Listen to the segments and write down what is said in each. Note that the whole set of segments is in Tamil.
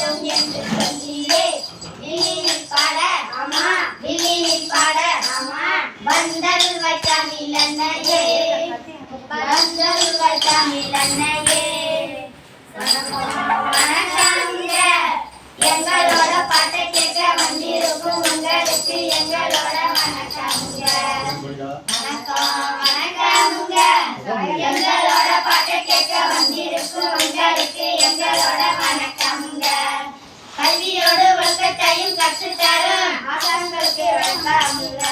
வரட்டும் என்று சொல்லியே வில்லினில் பாட ஆமா வில்லினில் பாட ஆமா வந்தருள்வாய் தமிழன்னையே வந்தருள்வாய் தமிழன்னையே வணக்கங்க எங்களோட பாட்டை கேட்க வந்திருக்கும் உங்களுக்கு எங்களோட வணக்கங்க வணக்கம். எங்களோட பாட்டை கேட்க வந்திருக்கும் உங்களுக்கு எங்களோட கல்வியோடு கற்றுத்தரும். ஆசான்களுக்கு வணக்கமுங்க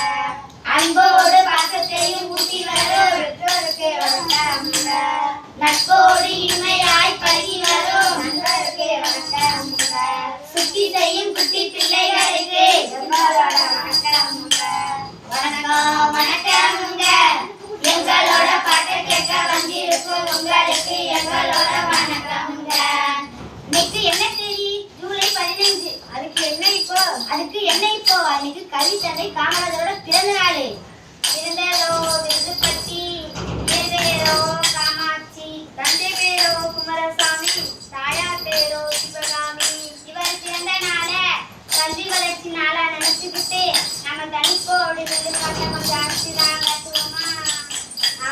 அன்போடு பாசத்தையும் ஊட்டி வரும். பெற்றோருக்கு வணக்கமுங்க நட்போடு இனிமையாய் பழகி வரும். நண்பருக்கு வணக்கமுங்க சுத்தி செய்யும் குட்டி பிள்ளைகளுக்கு அன்னைக்கு கல்வி தந்தை காமராஜரோட பிறந்த நாள் பிறந்ததோ விருதுப்பட்டி பேரோ காமாட்சி தந்தை பேரோ குமரசாமி தாயார் பேரோ சிவகாமி. இவர் பிறந்த நாளை கல்வி வளர்ச்சி நாளா நினைச்சுக்கிட்டு நம்ம தனிப்போடு விருதுப்பட்ட கொஞ்சம் அடிச்சுதான் கட்டுவோமா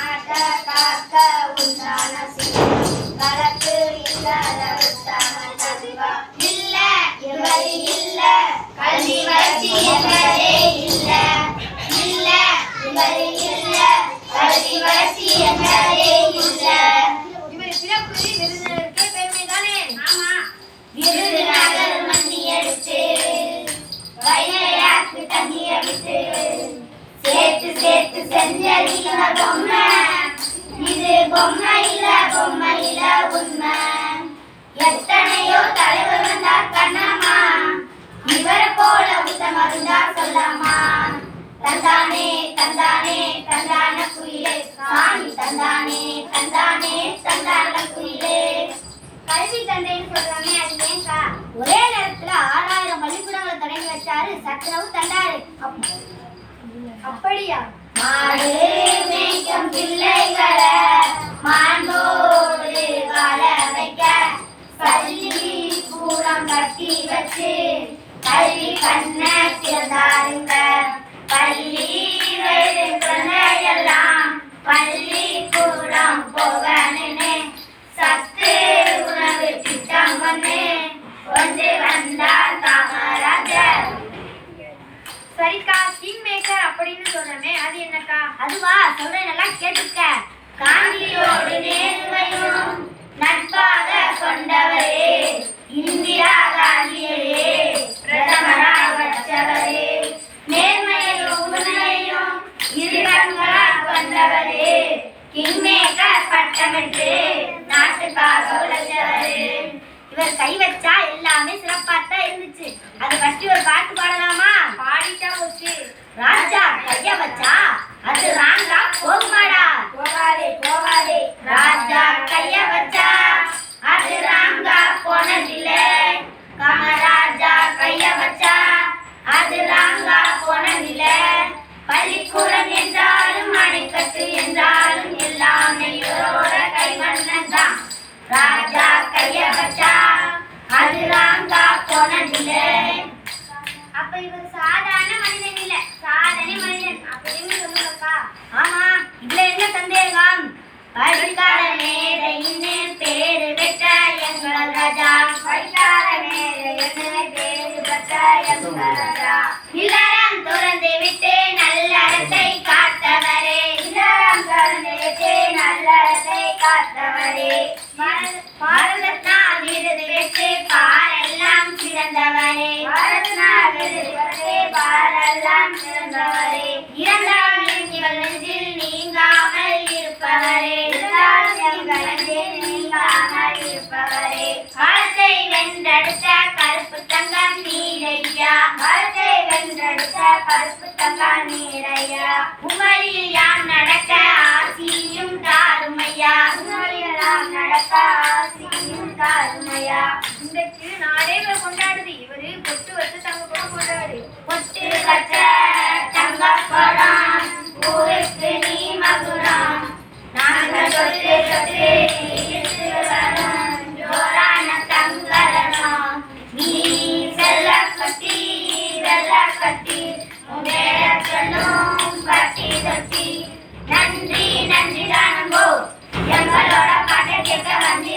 ஆட்ட காக்க உண்டான சிவம். கலக்கு இல்லாத உத்தான கதிவா இல்ல இவர் இல்ல. கல்வி வளர்ச்சி உண்மை எத்தனையோ தலைவர் வந்தார் கண்ணம்மா. மாடு மேய்க்கும் பிள்ளைகளை மாண்போடு வாழ வைக்க பள்ளி கட்டி வச்சு கல்வி கண்ண அதுவா சொல்றேன் நல்லா கேட்டுக்க. காந்தியோடு நேர்மையும் நட்பாக கொண்டவரே இந்திரா காந்தியையே பிரதமராக வச்சவரே நேர்மையையும் உண்மையையும் இருகங்களாக கொண்டவரே கிங்மேக்கர் பட்டமிட்டு நாட்டுக்காக உழைச்சவரே இவர் கை வச்சா எல்லாமே சிறப்பாத்தான் இருந்துச்சு. அது பற்றி ஒரு பாட்டு பாடலாமா? பாடிட்டா போச்சு. ராஜா கைய வச்சா அது ராங்கா போகுமாடா போகாதே போகாதே ராஜா கைய வச்சா. அது ராங்கா போனதில்லை காமராஜா கைய வச்சா. அது ராங்கா போனதில்லை பள்ளிக்கூடம் என்றாலும் அணைக்கட்டு என்றாலும் எல்லாமே இவரோட கைவண்ணன் தான் ராஜா கைய வச்சா. அது ராங்கா போனதில்லை ஆமா இதுல என்ன சந்தேகம்? படிக்காத மேதைன்னு பேரு பெற்ற எங்கள் ராஜா. படிக்காத மேதைன்னு பேரு பெற்ற எங்கள் இருப்பவரே காலத்தை வென்றெடுத்த கருப்பு தங்கம் நீரையா? காலத்தை வென்றெடுத்த கருப்பு தங்கம் நீரையா? உங்களில் யாம் நடக்க ஆசியும் தாருமையா? உங்களில் யாம் நடக்க ஆசியும் தாருமையா? இன்றைக்கு நாடே இவர் கொண்டாடுது. இவரு பொட்டு வச்சு தங்க கூட கொண்டாடு பொட்டு வச்ச தங்கப்படம் ஊருக்கு நீ மகுடம் நாங்கள் தொட்டு தொட்டு கட்டி மேலக்கண்ணும் பட்டி தட்டி நன்றி நன்றி தானங்கோ எங்களோட பாட்டை கேட்க வந்து